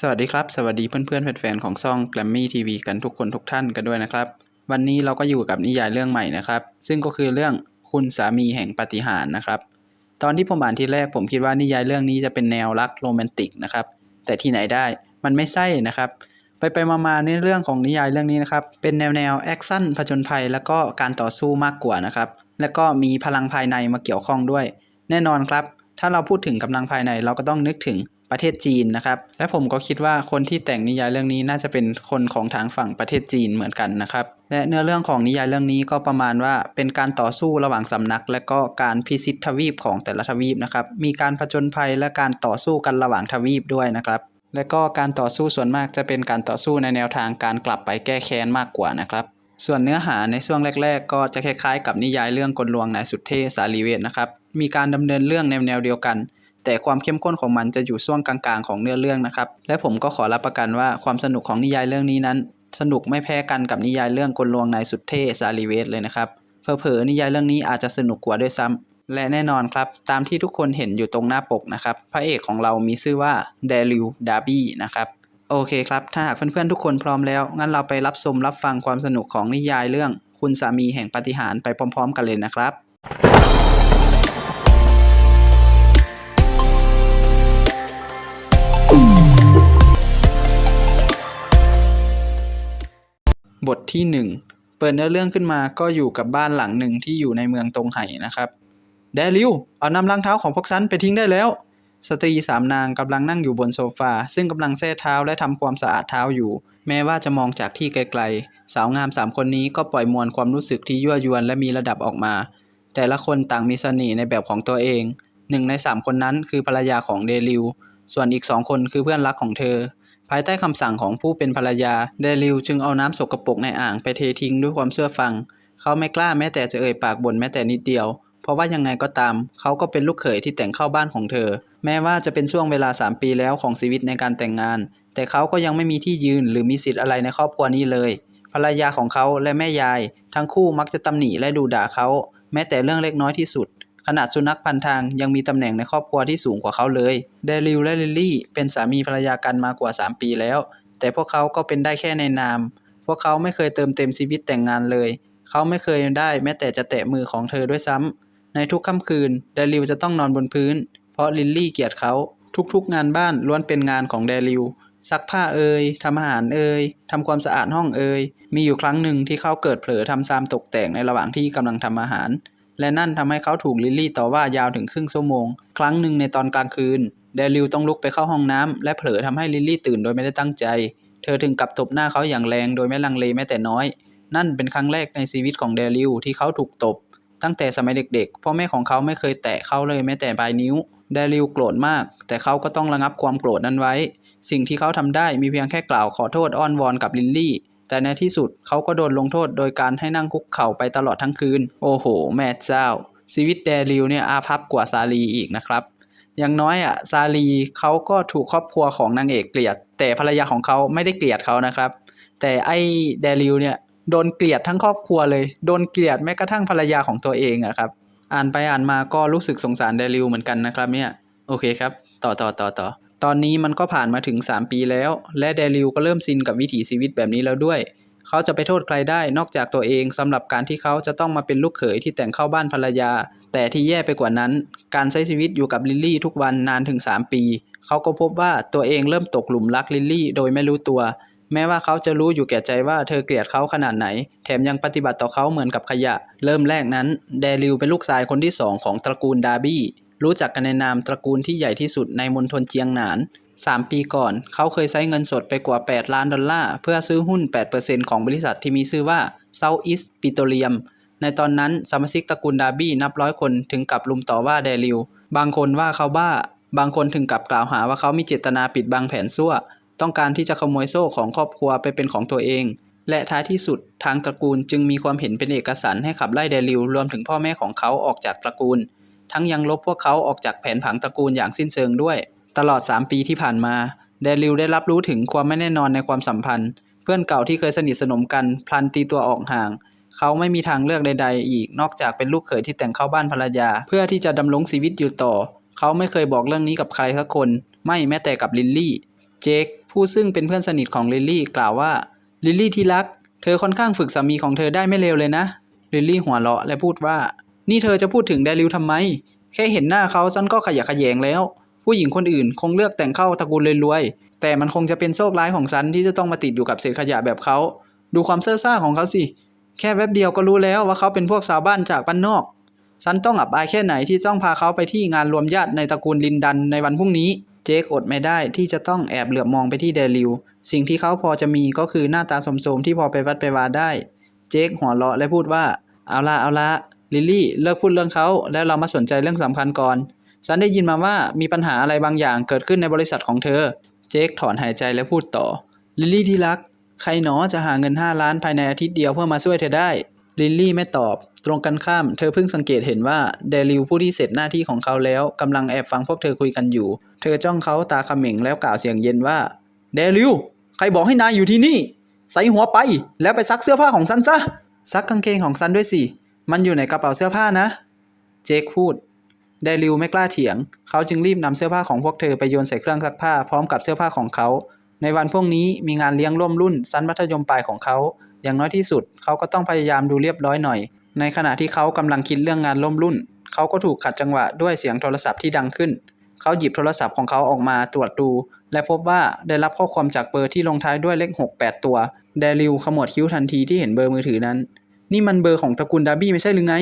สวัสดีครับ สวัสดีเพื่อนๆแฟนๆของซ่อง Grammy TV กันทุกคนทุกท่านกันด้วยนะครับ วันนี้เราก็อยู่กับนิยายเรื่องใหม่นะครับ ซึ่งก็คือเรื่องคุณสามีแห่งปฏิหารนะครับ ตอนที่ผมอ่านทีแรกผมคิดว่านิยายเรื่องนี้จะเป็นแนวรักโรแมนติกนะครับ แต่ที่ไหนได้มันไม่ใช่นะครับ ไปไปมาๆในเรื่องของนิยายเรื่องนี้นะครับ เป็นแนวแนวแอคชั่นผจญภัย แล้วก็การต่อสู้มากกว่านะครับ แล้วก็มีพลังภายในมาเกี่ยวข้องด้วย แน่นอนครับ ถ้าเราพูดถึงกำลังภายในเราก็ต้องนึกถึง ประเทศจีนนะครับ และผมก็คิดว่าคนที่แต่งนิยายเรื่องนี้น่าจะเป็นคนของทางฝั่งประเทศจีนเหมือนกันนะครับ และเนื้อเรื่องของนิยายเรื่องนี้ก็ประมาณว่าเป็นการต่อสู้ระหว่างสำนัก และก็การพิชิตทวีปของแต่ละทวีปนะครับ มีการผจญภัยและการต่อสู้กันระหว่างทวีปด้วยนะครับ และก็การต่อสู้ส่วนมากจะเป็นการต่อสู้ในแนวทางการกลับไปแก้แค้นมากกว่านะครับส่วนเนื้อหาในช่วงแรก ๆ ก็จะคล้ายๆ กับนิยายเรื่องกลลวงนายสุดเท่สาลีเวทนะครับ มีการดำเนินเรื่องในแนวเดียวกัน แต่ความเข้มข้นของมันจะอยู่ช่วงกลางๆของเนื้อเรื่องนะครับ และผมก็ขอรับประกันว่าความสนุกของนิยายเรื่องนี้นั้น สนุกไม่แพ้กันกับนิยายเรื่องกลลวงนายสุดเท่สาลีเวทเลยนะครับเผลอๆนิยายเรื่องนี้อาจจะสนุกกว่าด้วยซ้ำและแน่นอนครับ ตามที่ทุกคนเห็นอยู่ตรงหน้าปกนะครับ พระเอกของเรามีชื่อว่าเดลิวดาร์บี้นะครับโอเคครับ ถ้าหากเพื่อนๆทุกคนพร้อมแล้ว งั้นเราไปรับชมรับฟังความสนุกของนิยายเรื่อง คุณสามีแห่งปาฏิหาริย์ไปพร้อม ๆ กันเลยนะครับ บทที่ 1 เปิดเนื้อเรื่องขึ้นมาก็อยู่กับบ้านหลังหนึ่งที่อยู่ในเมืองตรงไห่นะครับเดลิวเอานำรองเท้าของพวกฉันไปทิ้งได้แล้ว สตรีสามนางกำลังนั่งอยู่บนโซฟา ซึ่งกำลังแช่เท้าและทำความสะอาดเท้าอยู่ แม้ว่าจะมองจากที่ไกลๆ สาวงามสามคนนี้ก็ปล่อยมวลความรู้สึกที่ยั่วยวนและมีระดับออกมา แต่ละคนต่างมีเสน่ห์ในแบบของตัวเองหนึ่งในสามคนนั้นคือภรรยาของเดลิว ส่วนอีกสองคนคือเพื่อนรักของเธอ ภายใต้คำสั่งของผู้เป็นภรรยา เดลิวจึงเอาน้ำสกปรกในอ่างไปเททิ้งด้วยความเชื่อฟัง เขาไม่กล้าแม้แต่จะเอ่ยปากบ่นแม้แต่นิดเดียว เพราะว่ายังไงก็ตาม เขาก็เป็นลูกเขยที่แต่งเข้าบ้านของเธอ แม้ว่าจะเป็นช่วงเวลา 3 ปีแล้วของชีวิตในการแต่งงาน แต่เขาก็ยังไม่มีที่ยืนหรือมีสิทธิ์อะไรในครอบครัวนี้เลย ภรรยาของเขาและแม่ยาย ทั้งคู่มักจะตำหนิและดูด่าเขา แม้แต่เรื่องเล็กน้อยที่สุด ขนาดสุนัขพันทางยังมีตำแหน่งในครอบครัวที่สูงกว่าเขาเลย เดลิวและลิลลี่เป็นสามีภรรยากันมากว่า 3 ปีแล้ว แต่พวกเขาก็เป็นได้แค่ในนาม พวกเขาไม่เคยเติมเต็มชีวิตแต่งงานเลย เขาไม่เคยได้แม้แต่จะแตะมือของเธอด้วยซ้ำ ในทุกค่ำคืน เดลิวจะต้องนอนบนพื้น เพราะลิลลี่เกลียดเขา ทุกๆ งานบ้านล้วนเป็นงานของเดลิวซักผ้าเอ่ยทำอาหารเอ่ยทำความสะอาดห้องเอ่ยมีอยู่ครั้งหนึ่งที่เขาเกิดเผลอทำซามตกแต่งในระหว่างที่กำลังทำอาหาร และนั่นทำให้เขาถูกลิลลี่ต่อว่ายาวถึงครึ่งชั่วโมง ครั้งหนึ่งในตอนกลางคืน เดลิวต้องลุกไปเข้าห้องน้ำและเผลอทำให้ลิลลี่ตื่นโดยไม่ได้ตั้งใจ เธอถึงกับตบหน้าเขาอย่างแรงโดยไม่ลังเลแม้แต่น้อย นั่นเป็นครั้งแรกในชีวิตของเดลิวที่เขาถูกตบ ตั้งแต่สมัยเด็กๆ พ่อแม่ของเขาไม่เคยแตะเขาเลยแม้แต่ปลายนิ้ว เดลิวโกรธมาก แต่เขาก็ต้องระงับความโกรธนั้นไว้ สิ่งที่เขาทำได้มีเพียงแค่กล่าวขอโทษอ้อนวอนกับลิลลี่ แต่ในที่สุดเขาก็โดนลงโทษโดยการให้นั่งคุกเข่าไปตลอดทั้งคืน โอ้โห แม่เจ้า ชีวิตเดลิวเนี่ยอาภัพกว่าซาลีอีกนะครับ อย่างน้อยอะซาลีเขาก็ถูกครอบครัวของนางเอกเกลียด แต่ภรรยาของเขาไม่ได้เกลียดเขานะครับ แต่ไอ้เดลิวเนี่ยโดนเกลียดทั้งครอบครัวเลย โดนเกลียดแม้กระทั่งภรรยาของตัวเองอะครับ อ่านไปอ่านมาก็รู้สึกสงสารเดลิวเหมือนกันนะครับเนี่ย โอเคครับ ต่อต่อต่อต่อ ตอนนี้มันก็ผ่านมาถึง 3 ปีแล้ว และเดลิวก็เริ่มซินกับวิถีชีวิตแบบนี้แล้วด้วย เขาจะไปโทษใครได้นอกจากตัวเองสำหรับการที่เขาจะต้องมาเป็นลูกเขยที่แต่งเข้าบ้านภรรยา แต่ที่แย่ไปกว่านั้น การใช้ชีวิตอยู่กับลิลลี่ทุกวันนานถึง 3 ปี เขาก็พบว่าตัวเองเริ่มตกหลุมรักลิลลี่โดยไม่รู้ตัว แม้ว่าเขาจะรู้อยู่แก่ใจว่าเธอเกลียดเขาขนาดไหน แถมยังปฏิบัติต่อเขาเหมือนกับขยะ เริ่มแรกนั้นเดลิวเป็นลูกชายคนที่สองของตระกูลดาร์บี้ รู้จักกันในนามตระกูลที่ใหญ่ที่สุดในมณฑลเจียงหนาน 3 ปีก่อน เขาเคยใช้เงินสดไปกว่า 8 ล้านดอลลาร์ เพื่อซื้อหุ้น 8%ของบริษัทที่มีชื่อว่า Southeast Petroleum ในตอนนั้นสมาชิกตระกูลดาบี้นับร้อยคนถึงกับลุมต่อว่าเดลิว บางคนว่าเขาบ้า บางคนถึงกับกล่าวหาว่าเขามีเจตนาปิดบังแผนซั่ว ต้องการที่จะขโมยโซ่ของครอบครัวไปเป็นของตัวเอง และท้ายที่สุดทางตระกูลจึงมีความเห็นเป็นเอกสารให้ขับไล่เดลิวรวมถึงพ่อแม่ของเขาออกจากตระกูล ทั้งยังลบพวกเขาออกจากแผนผังตระกูลอย่างสิ้นเชิงด้วย ตลอด 3 ปีที่ผ่านมา เดลิวได้รับรู้ถึงความไม่แน่นอนในความสัมพันธ์ เพื่อนเก่าที่เคยสนิทสนมกัน พลันตีตัวออกห่าง เขาไม่มีทางเลือกใด ๆ อีกนอกจากเป็นลูกเขยที่แต่งเข้าบ้านภรรยา เพื่อที่จะดำรงชีวิตอยู่ต่อ เขาไม่เคยบอกเรื่องนี้กับใครสักคน ไม่แม้แต่กับลิลลี่ เจคผู้ซึ่งเป็นเพื่อนสนิทของลิลลี่กล่าวว่าลิลลี่ที่รัก เธอค่อนข้างฝึกสามีของเธอได้ไม่เลวเลยนะลิลลี่หัวเราะและพูดว่า นี่เธอจะพูดถึงแดริวทำไม แค่เห็นหน้าเขาฉันก็ขยะแขยงแล้ว ผู้หญิงคนอื่นคงเลือกแต่งเข้าตระกูลรวยๆ แต่มันคงจะเป็นโชคร้ายของฉันที่จะต้องมาติดอยู่กับเศษขยะแบบเขา ดูความเซ่อซ่าของเขาสิ แค่แวบเดียวก็รู้แล้วว่าเขาเป็นพวกชาวบ้านจากบ้านนอก ฉันต้องอับอายแค่ไหนที่ต้องพาเขาไปที่งานรวมญาติในตระกูลลินดันในวันพรุ่งนี้ เจคอดไม่ได้ที่จะต้องแอบเหลือบมองไปที่เดลิว สิ่งที่เขาพอจะมีก็คือหน้าตาสมๆที่พอไปวัดไปวาได้ เจคหัวเราะและพูดว่า เอาละเอาละ ลิลลี่เลิกพูดเรื่องเขาแล้วเรามาสนใจเรื่องสำคัญก่อน ฉันได้ยินมาว่ามีปัญหาอะไรบางอย่างเกิดขึ้นในบริษัทของเธอ เจคถอนหายใจและพูดต่อ ลิลลี่ที่รัก ใครหนอจะหาเงิน 5 ล้านภายในอาทิตย์เดียวเพื่อมาช่วยเธอได้ ลิลลี่ไม่ตอบ ตรงกันข้าม เธอเพิ่งสังเกตเห็นว่าเดลิวผู้ที่เสร็จหน้าที่ของเขาแล้วกำลังแอบฟังพวกเธอคุยกันอยู่ เธอจ้องเขาตาเขม็งแล้วกล่าวเสียงเย็นว่า เดลิว ใครบอกให้นายอยู่ที่นี่ ใส่หัวไป แล้วไปซักเสื้อผ้าของฉันซะ ซักกางเกงของฉันด้วยสิ มันอยู่ในกระเป๋าเสื้อผ้านะ เจคพูด ไดริวไม่กล้าเถียง เขาจึงรีบนำเสื้อผ้าของพวกเธอไปโยนใส่เครื่องซักผ้าพร้อมกับเสื้อผ้าของเขา ในวันพวกนี้มีงานเลี้ยงร่วมรุ่นสั้นมัธยมปลายของเขา อย่างน้อยที่สุด เขาก็ต้องพยายามดูเรียบร้อยหน่อย ในขณะที่เขากำลังคิดเรื่องงานร่วมรุ่น เขาก็ถูกขัดจังหวะด้วยเสียงโทรศัพท์ที่ดังขึ้น เขาหยิบโทรศัพท์ของเขาออกมาตรวจดู และพบว่าได้รับข้อความจากเบอร์ที่ลงท้ายด้วยเลข6 8 ตัว เดริวขมวดคิ้วทันทีที่เห็นเบอร์มือถือนั้น นี่มันเบอร์ของตระกูลดาร์บี้ไม่ใช่หรือไง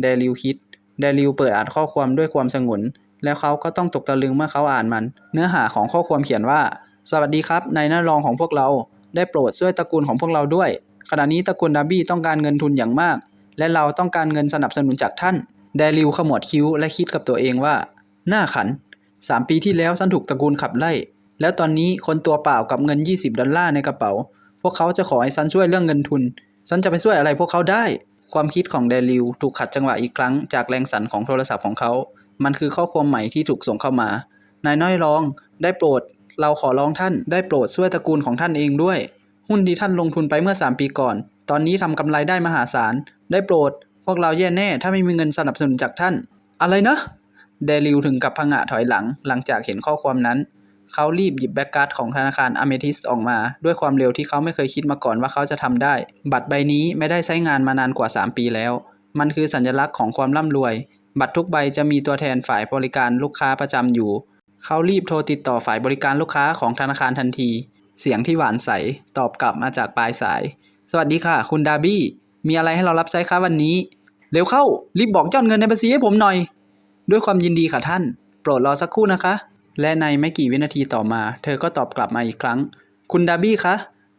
เดริวคิดเดริวเปิดอ่านข้อความด้วยความสงวนแล้วเขาก็ต้องตกตะลึงเมื่อเขาอ่านมัน เนื้อหาของข้อความเขียนว่า สวัสดีครับนายหน้ารองของพวกเรา ได้โปรดช่วยตระกูลของพวกเราด้วย ขณะนี้ตระกูลดาร์บี้ต้องการเงินทุนอย่างมาก และเราต้องการเงินสนับสนุนจากท่านเดริวขมวดคิ้วและคิดกับตัวเองว่า หน้าขันสามปีที่แล้วฉันถูกตระกูลขับไล่ แล้วตอนนี้คนตัวเปล่ากับเงิน 20 ดอลลาร์ในกระเป๋า พวกเขาจะขอให้ฉันช่วยเรื่องเงินทุน ฉันจะไปช่วยอะไรพวกเขาได้ ความคิดของเดลิวถูกขัดจังหวะอีกครั้งจากแรงสั่นของโทรศัพท์ของเขา มันคือข้อความใหม่ที่ถูกส่งเข้ามา นายน้อยร้อง ได้โปรด เราขอร้องท่าน ได้โปรดช่วยตระกูลของท่านเองด้วย หุ้นที่ท่านลงทุนไปเมื่อ 3 ปีก่อน ตอนนี้ทำกำไรได้มหาศาล ได้โปรด พวกเราแย่แน่ ถ้าไม่มีเงินสนับสนุนจากท่าน อะไรนะ เดลิวถึงกับพังะถอยหลัง หลังจากเห็นข้อความนั้น เขารีบหยิบแบ็กการ์ดของธนาคารอเมทิสออกมา ด้วยความเร็วที่เขาไม่เคยคิดมาก่อนว่าเขาจะทำได้ บัตรใบนี้ไม่ได้ใช้งานมานานกว่า 3 ปีแล้ว มันคือสัญลักษณ์ของความร่ำรวย บัตรทุกใบจะมีตัวแทนฝ่ายบริการลูกค้าประจำอยู่ เขารีบโทรติดต่อฝ่ายบริการลูกค้าของธนาคารทันที เสียงที่หวานใสตอบกลับมาจากปลายสาย สวัสดีค่ะ คุณดาบี้มีอะไรให้เรารับใช้คะวันนี้เร็วเข้ารีบบอกยอดเงินในบัญชีให้ผมหน่อย ด้วยความยินดีค่ะท่าน โปรดรอสักครู่นะคะ และในไม่กี่วินาทีต่อมา เธอก็ตอบกลับมาอีกครั้ง คุณดาร์บี้คะ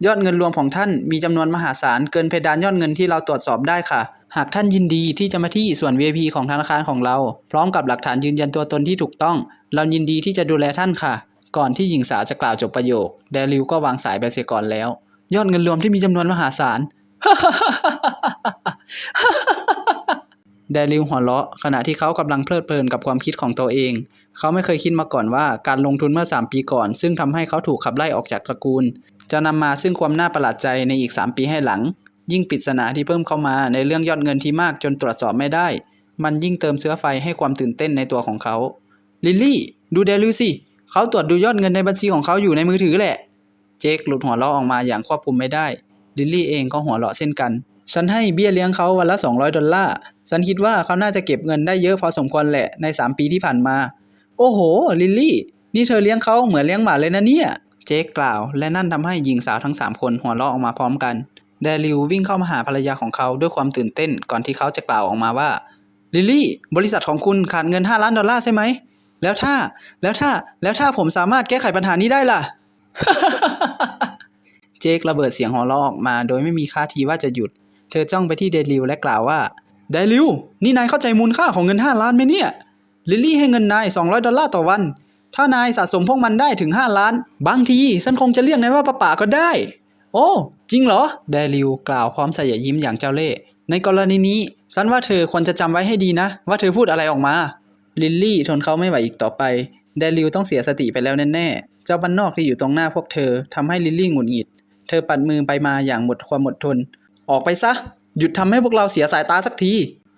ยอดเงินรวมของท่านมีจำนวนมหาศาลเกินเพดานยอดเงินที่เราตรวจสอบได้ค่ะ หากท่านยินดีที่จะมาที่ส่วน VIP ของธนาคารของเรา พร้อมกับหลักฐานยืนยันตัวตนที่ถูกต้อง เรายินดีที่จะดูแลท่านค่ะ ก่อนที่หญิงสาวจะกล่าวจบประโยค เดลิวก็วางสายไปเสียก่อนแล้ว ยอดเงินรวมที่มีจำนวนมหาศาล เดลิวหัวเราะขณะที่เขากำลังเพลิดเพลินกับความคิดของตัวเอง เขาไม่เคยคิดมาก่อนว่าการลงทุนเมื่อ 3 ปีก่อน ซึ่งทำให้เขาถูกขับไล่ออกจากตระกูล จะนำมาซึ่งความน่าประหลาดใจในอีก 3 ปีให้หลัง ยิ่งปริศนาที่เพิ่มเข้ามาในเรื่องยอดเงินที่มากจนตรวจสอบไม่ได้ มันยิ่งเติมเชื้อไฟให้ความตื่นเต้นในตัวของเขา ลิลลี่ ดูเดลิวสิเขาตรวจดูยอดเงินในบัญชีของเขาอยู่ในมือถือแหละ เจคหลุดหัวเราะออกมาอย่างควบคุมไม่ได้ ลิลลี่เองก็หัวเราะเช่นกัน ฉันให้เบี้ยเลี้ยงเขาวันละ 200 ดอลลาร์ ฉันคิดว่าเขาน่าจะเก็บเงินได้เยอะพอสมควรแหละใน 3 ปีที่ผ่านมา โอ้โห ลิลลี่ นี่เธอเลี้ยงเขาเหมือนเลี้ยงหมาเลยนะเนี่ย เจคกล่าว และนั่นทำให้หญิงสาวทั้ง 3 คนหัวเราะออกมาพร้อมกันเดลิววิ่งเข้ามาหาภรรยาของเขาด้วยความตื่นเต้นก่อนที่เขาจะกล่าวออกมาว่า ลิลลี่ บริษัทของคุณขาดเงิน 5 ล้านดอลลาร์ใช่ไหม แล้วถ้า แล้วถ้า แล้วถ้าผมสามารถแก้ไขปัญหานี้ได้ล่ะ เจคระเบิดเสียงหัวเราะออกมา โดยไม่มีท่าทีว่าจะหยุด เธอจ้องไปที่เดลิวและกล่าวว่าเดลิวนี่นายเข้าใจมูลค่าของเงิน 5 ล้านไหมเนี่ย ลิลลี่ให้เงินนาย 200 ดอลลาร์ต่อวัน ถ้านายสะสมพวกมันได้ถึง 5 ล้าน บางทีฉันคงจะเรียกนายว่าป้าป่าก็ได้ โอ้ จริงเหรอเดลิวกล่าวพร้อมใส่ยิ้มอย่างเจ้าเล่ห์ในกรณีนี้ฉันว่าเธอควรจะจำไว้ให้ดีนะ ว่าเธอพูดอะไรออกมา ลิลลี่ทนเขาไม่ไหวอีกต่อไปเดลิวต้องเสียสติไปแล้วแน่ๆ เจ้าบ้านนอกที่อยู่ตรงหน้าพวกเธอทำให้ลิลลี่หงุดหงิด เธอปัดมือไปมาอย่างหมดความอดทน ออกไปซะ หยุดทำให้พวกเราเสียสายตาสักที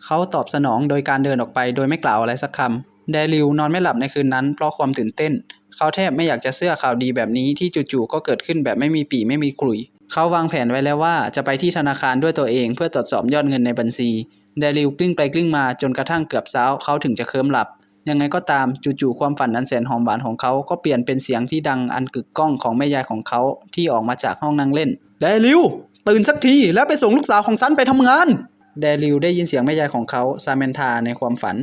เขาตอบสนองโดยการเดินออกไปโดยไม่กล่าวอะไรสักคำเดลิวนอนไม่หลับในคืนนั้นเพราะความตื่นเต้น เขาแทบไม่อยากจะเชื่อข่าวดีแบบนี้ที่จู่ๆก็เกิดขึ้นแบบไม่มีปีไม่มีกลุยเขาวางแผนไว้แล้วว่าจะไปที่ธนาคารด้วยตัวเองเพื่อตรวจสอบยอดเงินในบัญชี เดลิวกลิ้งไปกลิ้งมาจนกระทั่งเกือบเช้าเขาถึงจะเคลิ้มหลับ ยังไงก็ตามจู่ๆความฝันอันแสนหอมหวานของเขาก็เปลี่ยนเป็นเสียงที่ดังอันกึกก้องของแม่ยายของเขาที่ออกมาจากห้องนั่งเล่น เดลิว ตื่นสักทีแล้วไปส่งลูกสาวของฉันไปทำงาน เดลิวได้ยินเสียงแม่ยายของเขาซาเมนทาในความฝัน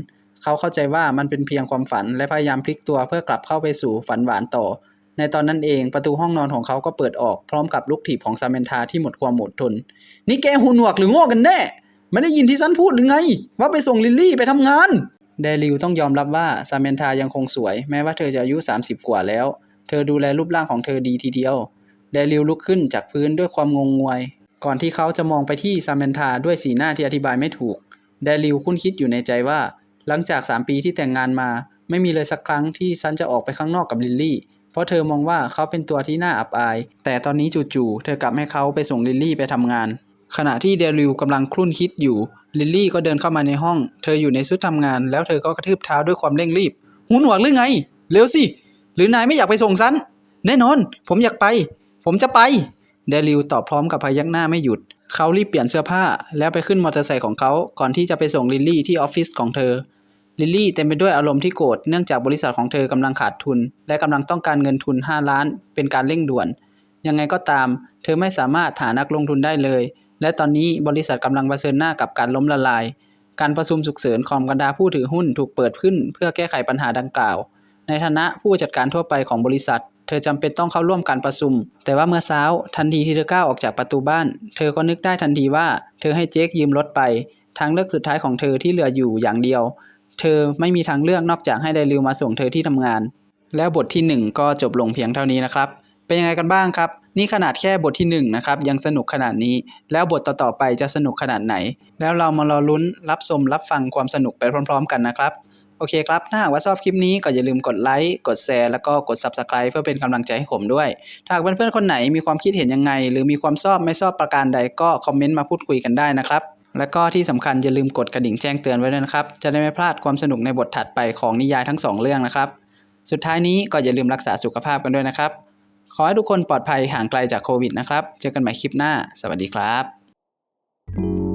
เขาเข้าใจว่ามันเป็นเพียงความฝันและพยายามพลิกตัวเพื่อกลับเข้าไปสู่ฝันหวานต่อ ในตอนนั้นเองประตูห้องนอนของเขาก็เปิดออกพร้อมกับลูกถีบของซาเมนทาที่หมดความอดทน นี่แกหูหนวกหรือโง่กันแน่ไม่ได้ยินที่ฉันพูดหรือไง ว่าไปส่งลิลลี่ไปทำงาน เดลิวต้องยอมรับว่าซาเมนทายังคงสวย แม้ว่าเธอจะอายุ 30 กว่าแล้ว เธอดูแลรูปร่างของเธอดีทีเดียว เดลิวลุกขึ้นจากพื้นด้วยความงงงวย ก่อนที่เขาจะมองไปที่ซาเมนทาด้วยสีหน้าที่อธิบายไม่ถูก เดลิวคุ้นคิดอยู่ในใจว่า หลังจาก 3 ปีที่แต่งงานมา ไม่มีเลยสักครั้งที่ฉันจะออกไปข้างนอกกับลิลลี่ เพราะเธอมองว่าเขาเป็นตัวที่น่าอับอาย แต่ตอนนี้จู่ๆเธอกลับให้เขาไปส่งลิลลี่ไปทำงาน ขณะที่เดลิวกำลังคลุ่นคิดอยู่ ลิลลี่ก็เดินเข้ามาในห้อง เธออยู่ในชุดทำงาน แล้วเธอก็กระทืบเท้าด้วยความเร่งรีบหูหนวกหรือไง เร็วสิ หรือนายไม่อยากไปส่งฉัน แน่นอน ผมอยากไป ผมจะไป เดลิวตอบพร้อมกับพยักหน้าไม่หยุด เขารีบเปลี่ยนเสื้อผ้า แล้วไปขึ้นมอเตอร์ไซค์ของเขา ก่อนที่จะไปส่งลิลลี่ที่ออฟฟิศของเธอ ลิลลี่เต็มไปด้วยอารมณ์ที่โกรธ เนื่องจากบริษัทของเธอกำลังขาดทุน และกำลังต้องการเงินทุน 5 ล้าน เป็นการเร่งด่วน ยังไงก็ตาม เธอไม่สามารถหานักลงทุนได้เลย และตอนนี้บริษัทกำลังเผชิญหน้ากับการล้มละลาย การประชุมฉุกเฉินของบรรดาผู้ถือหุ้นถูกเปิดขึ้น เพื่อแก้ไขปัญหาดังกล่าว ในฐานะผู้จัดการทั่วไปของบริษัท เธอจำเป็นต้องเข้าร่วมการประชุม แต่ว่าเมื่อเช้าทันทีที่เธอก้าวออกจากประตูบ้าน เธอก็นึกได้ทันทีว่า เธอให้เจคยืมรถไป ทางเลือกสุดท้ายของเธอที่เหลืออยู่อย่างเดียว เธอไม่มีทางเลือกนอกจากให้ไดริวมาส่งเธอที่ทำงาน แล้วบทที่ 1 ก็จบลงเพียงเท่านี้นะครับ เป็นยังไงกันบ้างครับ นี่ขนาดแค่บทที่1นะครับยังสนุกขนาดนี้ แล้วบทต่อๆไปจะสนุกขนาดไหน แล้วเรามารอลุ้นรับชมรับฟังความสนุกไปพร้อม ๆ กันนะครับ โอเคครับ ถ้าหากว่าชอบคลิปนี้ก็อย่าลืมกดไลค์ กดแชร์ แล้วก็กด Subscribe เพื่อเป็นกำลังใจให้ผมด้วย ถ้าหากเพื่อนๆคนไหนมีความคิดเห็นยังไง หรือมีความชอบไม่ชอบประการใดก็คอมเมนต์มาพูดคุยกันได้นะครับแล้วก็ที่สำคัญอย่าลืมกดกระดิ่งแจ้งเตือนไว้ด้วยนะครับ จะได้ไม่พลาดความสนุกในบทถัดไปของนิยายทั้งสองเรื่องนะครับ สุดท้ายนี้ก็อย่าลืมรักษาสุขภาพกันด้วยนะครับ ขอให้ทุกคนปลอดภัยห่างไกลจากโควิดนะครับ เจอกันใหม่คลิปหน้า สวัสดีครับ